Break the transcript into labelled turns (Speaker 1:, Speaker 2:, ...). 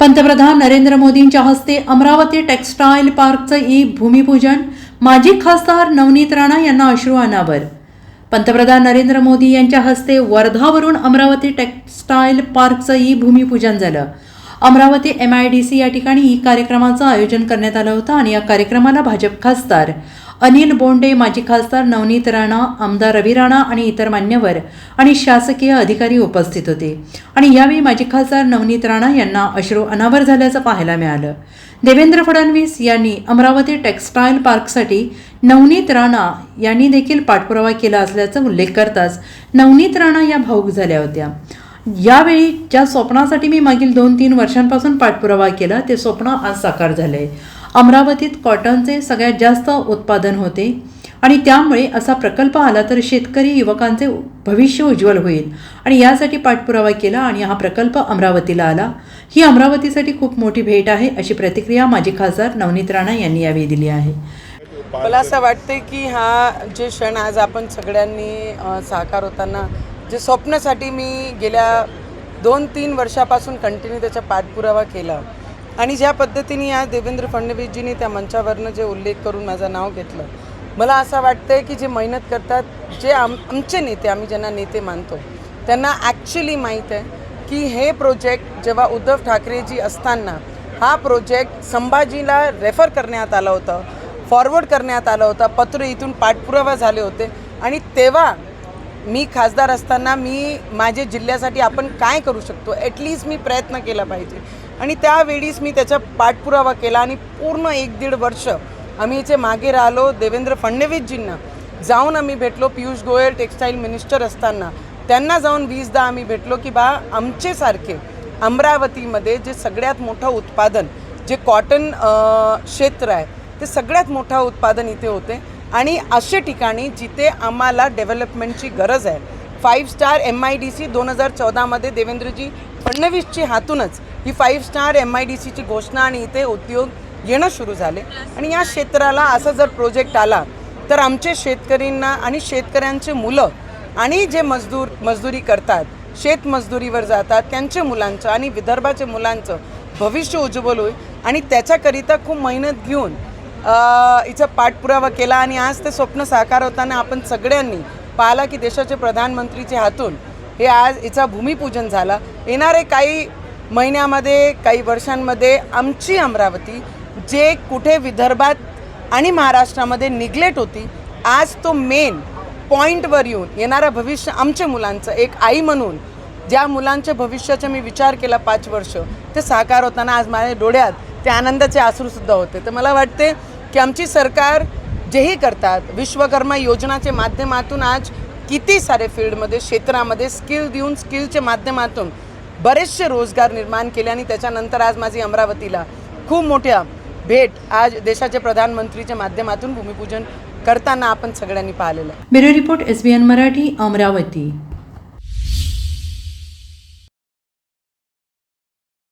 Speaker 1: पंतप्रधान नरेंद्र मोदींच्या हस्ते अमरावती टेक्स्टाईल पार्कचं ई भूमिपूजन माजी खासदार नवनीत राणा यांना अश्रू अनावर पंतप्रधान नरेंद्र मोदी यांच्या हस्ते वर्धावरून अमरावती टेक्स्टाईल पार्कचं ई भूमिपूजन झालं. Amravati M I D C या ठिकाणी ई कार्यक्रमाचं आयोजन करण्यात आलं होतं आणि या कार्यक्रमाला भाजप खासदार अनिल बोंडे माजी खासदार नवनीत राणा आमदार रवी राणा आणि इतर मान्यवर आणि शासकीय अधिकारी उपस्थित होते. आणि यावेळी माजी खासदार नवनीत राणा यांना अश्रू अनावर झाल्याचं पाहायला मिळालं. देवेंद्र फडणवीस यांनी अमरावती टेक्स्टाईल पार्कसाठी नवनीत राणा यांनी देखील पाठपुरावा केला असल्याचा उल्लेख करताच नवनीत राणा या भाऊक झाल्या होत्या. यावेळी ज्या स्वप्नासाठी मी मागील दोन तीन वर्षांपासून पाठपुरावा केला ते स्वप्न आज साकार झाले अमरावतीत कॉटनचे सगळ्यात जास्त उत्पादन होते आणि त्यामुळे असा प्रकल्प आला तर शेतकरी युवकांचे भविष्य उज्ज्वल होईल. आणि यासाठी पाठपुरावा केला आणि हा प्रकल्प अमरावतीला आला. ही अमरावतीसाठी खूप मोठी भेट आहे अशी प्रतिक्रिया माजी खासदार नवनीत राणा यांनी यावेळी दिली आहे.
Speaker 2: मला असं वाटते की हा जे क्षण आज आपण सगळ्यांनी साकार होताना जे स्वप्नासाठी मी गेल्या दोन तीन वर्षापासून कंटिन्यू त्याचा पाठपुरावा केला. आणि ज्या पद्धतीने आज देवेंद्र फडणवीसजींनी त्या मंचावरनं जे उल्लेख करून माझं नाव घेतलं मला असं वाटतंय की जे मेहनत करतात जे आम आमचे नेते आम्ही ज्यांना नेते मानतो त्यांना ॲक्च्युली माहीत आहे की हे प्रोजेक्ट जेव्हा उद्धव ठाकरेजी असताना हा प्रोजेक्ट संभाजीला रेफर करण्यात आला होता फॉरवर्ड करण्यात आलं होता पत्र इथून पाठपुरावा झाले होते आणि तेव्हा मी खासदार असताना मी माझ्या जिल्ह्यासाठी आपण काय करू शकतो ॲटलिस्ट मी प्रयत्न केला पाहिजे. आणि त्यावेळीच मी त्याचा पाठपुरावा केला आणि पूर्ण एक दीड वर्ष आम्ही इथे मागे राहिलो देवेंद्र फडणवीसजींना. जाऊन आम्ही भेटलो पियुष गोयल टेक्स्टाईल मिनिस्टर असताना. त्यांना जाऊन वीसदा आम्ही भेटलो की बा आमचेसारखे अमरावतीमध्ये जे सगळ्यात मोठं उत्पादन जे कॉटन क्षेत्र आहे ते सगळ्यात मोठं उत्पादन इथे होते. आणि असे ठिकाणी जिथे आम्हाला डेव्हलपमेंटची गरज आहे. Five star M I D C दोन हजार चौदामध्ये देवेंद्रजी फडणवीसची हातूनच ही five star M I D सीची घोषणा आणि इथे उद्योग येणं सुरू झाले. आणि या क्षेत्राला असा जर प्रोजेक्ट आला तर आमचे शेतकऱ्यांना आणि शेतकऱ्यांचे मुलं आणि जे मजदूर मजदुरी करतात शेतमजदुरीवर जातात त्यांच्या मुलांचं आणि विदर्भाच्या मुलांचं भविष्य उज्ज्वल होईल. आणि त्याच्याकरिता खूप मेहनत घेऊन इचा हिचा पाठपुरावा केला. आणि आज ते स्वप्न साकार होताना आपण सगळ्यांनी पाहिला की देशाचे प्रधानमंत्रीच्या हातून हे आज हिचा भूमिपूजन झाला. येणारे काही महिन्यामध्ये काही वर्षांमध्ये आमची अमरावती जे कुठे विदर्भात आणि महाराष्ट्रामध्ये निग्लेट होती आज तो मेन पॉईंटवर येऊन येणारं भविष्य आमच्या मुलांचं एक आई म्हणून ज्या मुलांच्या भविष्याचा मी विचार केला पाच वर्ष ते साकार होताना आज माझ्या डोळ्यात ते आनंदाचे आसरूसुद्धा होते. तर मला वाटते की आमची सरकार जेही करतात विश्वकर्मा योजनाच्या माध्यमातून आज किती सारे फील्डमध्ये क्षेत्रामध्ये स्किल देऊन स्किलच्या माध्यमातून बरेचसे रोजगार निर्माण केले आणि त्याच्यानंतर आज माझी अमरावतीला खूप मोठ्या भेट आज देशाच्या प्रधानमंत्रीच्या माध्यमातून भूमिपूजन करताना आपण सगळ्यांनी पाहिलेलं आहे.
Speaker 1: Bureau report S B N Marathi Amravati.